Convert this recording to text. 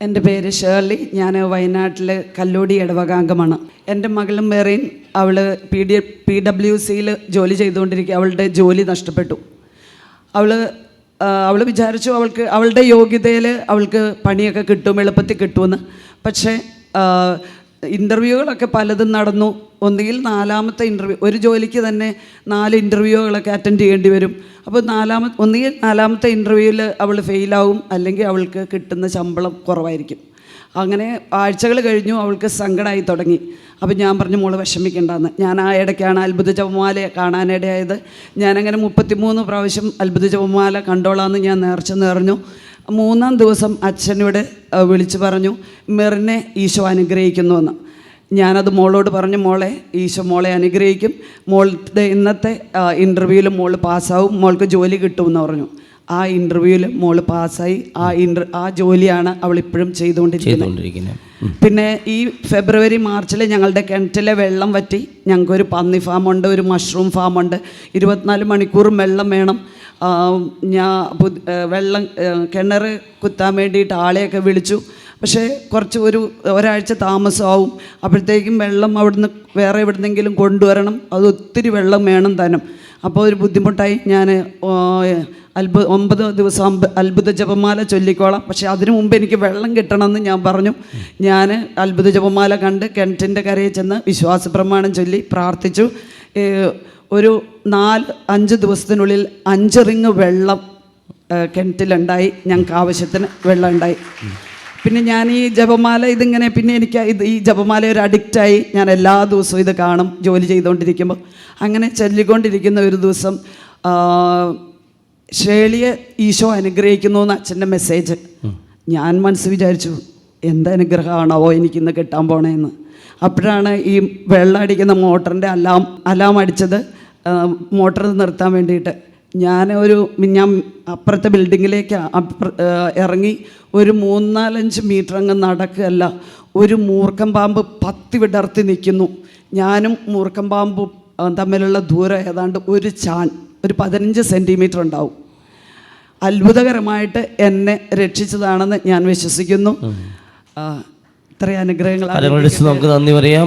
എന്റെ പേര് ഷേർലി. ഞാൻ വയനാട്ടിൽ കല്ലോടി ഇടവകാംഗമാണ്. എന്റെ മകളും മെറീൻ അവൾ പി ഡി പി ഡബ്ല്യു സിയിൽ ജോലി ചെയ്തുകൊണ്ടിരിക്കുക അവളുടെ ജോലി നഷ്ടപ്പെട്ടു. അവൾ അവൾ വിചാരിച്ചു അവൾക്ക് അവളുടെ യോഗ്യതയിൽ അവൾക്ക് പണിയൊക്കെ കിട്ടും എളുപ്പത്തിൽ കിട്ടുമെന്ന്. പക്ഷേ ഇന്റർവ്യൂകളൊക്കെ പലതും നടന്നു. ഒന്നുകിൽ നാലാമത്തെ ഇന്റർവ്യൂ ഒരു ജോലിക്ക് തന്നെ നാല് ഇന്റർവ്യൂകളൊക്കെ അറ്റൻഡ് ചെയ്യേണ്ടി വരും. അപ്പോൾ നാലാമത്തെ ഒന്നുകിൽ നാലാമത്തെ ഇന്റർവ്യൂവിൽ അവൾ ഫെയിലാവും അല്ലെങ്കിൽ അവൾക്ക് കിട്ടുന്ന ശമ്പളം കുറവായിരിക്കും. അങ്ങനെ ആഴ്ചകൾ കഴിഞ്ഞു അവൾക്ക് സങ്കടമായി തുടങ്ങി. അപ്പം ഞാൻ പറഞ്ഞു മോൾ വിഷമിക്കേണ്ടെന്ന്. ഞാൻ ആ ഇടയ്ക്കാണ് അത്ഭുത ജപമാല കാണാനിടയായത് ഞാനങ്ങനെ മുപ്പത്തിമൂന്ന് പ്രാവശ്യം അത്ഭുത ജപമാല കണ്ടോളാമെന്ന് ഞാൻ നേർച്ച നേർന്നു മൂന്നാം ദിവസം അച്ഛനോട് വിളിച്ചു പറഞ്ഞു മെറിനെ ഈശോ അനുഗ്രഹിക്കുന്നു എന്ന് ഞാനത് മോളോട് പറഞ്ഞു മോളെ ഈശോ മോളെ അനുഗ്രഹിക്കും. മോളുടെ ഇന്നത്തെ ഇന്റർവ്യൂവിൽ മോൾ പാസ്സാവും മോൾക്ക് ജോലി കിട്ടുമെന്ന് പറഞ്ഞു. ആ ഇന്റർവ്യൂവിൽ മോൾ പാസ്സായി. ആ ഇന്റർ ആ ജോലിയാണ് അവൾ ഇപ്പോഴും ചെയ്തുകൊണ്ടിരിക്കുന്നത്. പിന്നെ ഈ ഫെബ്രുവരി മാർച്ചിൽ ഞങ്ങളുടെ കിണറ്റിലെ വെള്ളം വറ്റി. ഞങ്ങൾക്കൊരു പന്നി ഫാമുണ്ട് ഒരു മഷ്റൂം ഫാമുണ്ട്. ഇരുപത്തിനാല് മണിക്കൂറും വെള്ളം വേണം. ഞാൻ വെള്ളം കിണർ കുത്താൻ വേണ്ടിയിട്ട് ആളെയൊക്കെ വിളിച്ചു. പക്ഷേ കുറച്ച് ഒരു ഒരാഴ്ച താമസമാവും. അപ്പോഴത്തേക്കും വെള്ളം അവിടുന്ന് വേറെ എവിടുന്നെങ്കിലും കൊണ്ടുവരണം. അത് ഒത്തിരി വെള്ളം വേണം താനും. അപ്പോൾ ഒരു ബുദ്ധിമുട്ടായി. ഞാൻ അത്ഭുത ഒമ്പത് ദിവസം അത്ഭുത ജപമാല ചൊല്ലിക്കോളാം. പക്ഷേ അതിനു മുമ്പ് എനിക്ക് വെള്ളം കിട്ടണമെന്ന് ഞാൻ പറഞ്ഞു. ഞാൻ അത്ഭുത ജപമാല കണ്ട് കിണറ്റിന്റെ കരയിൽ ചെന്ന് വിശ്വാസ പ്രമാണം ചൊല്ലി പ്രാർത്ഥിച്ചു. ഒരു നാല് അഞ്ച് ദിവസത്തിനുള്ളിൽ അഞ്ച് റിങ് വെള്ളം കിണറ്റിലുണ്ടായി. ഞങ്ങൾക്ക് ആവശ്യത്തിന് വെള്ളം ഉണ്ടായി പിന്നെ ഞാൻ ഈ ജപമാല ഇതിങ്ങനെ പിന്നെ എനിക്ക് ഇത് ഈ ജപമാല ഒരു അഡിക്റ്റായി ഞാൻ എല്ലാ ദിവസവും ഇത് കാണും ജോലി ചെയ്തുകൊണ്ടിരിക്കുമ്പോൾ അങ്ങനെ ചൊല്ലിക്കൊണ്ടിരിക്കുന്ന ഒരു ദിവസം ഷേളിയെ ഈശോ അനുഗ്രഹിക്കുന്നു എന്ന് അച്ഛന്റെ മെസ്സേജ് ഞാൻ മനസ്സ് വിചാരിച്ചു എന്ത് അനുഗ്രഹമാണാവോ എനിക്കിന്ന് കിട്ടാൻ പോണേന്ന്? അപ്പോഴാണ് ഈ വെള്ളം അടിക്കുന്ന മോട്ടറിന്റെ അലാം അലാം അടിച്ചത്. മോട്ടർ നിർത്താൻ വേണ്ടിയിട്ട്. ഞാൻ ഒരു ഞാൻ അപ്പുറത്തെ ബിൽഡിങ്ങിലേക്ക് ഇറങ്ങി ഒരു മൂന്നാലഞ്ച് മീറ്റർ അങ്ങ് നടക്കുകയല്ല ഒരു മൂർക്കം പാമ്പ് പത്തി വിടർത്തി നിൽക്കുന്നു. ഞാനും മൂർക്കം പാമ്പും തമ്മിലുള്ള ദൂരം ഏതാണ്ട് ഒരു ചാൻ ഒരു പതിനഞ്ച് സെന്റിമീറ്റർ ഉണ്ടാവും. അത്ഭുതകരമായിട്ട് എന്നെ രക്ഷിച്ചതാണെന്ന് ഞാൻ വിശ്വസിക്കുന്നു. ഇത്രയും അനുഗ്രഹങ്ങളാണ് നമുക്ക് നന്ദി പറയാം.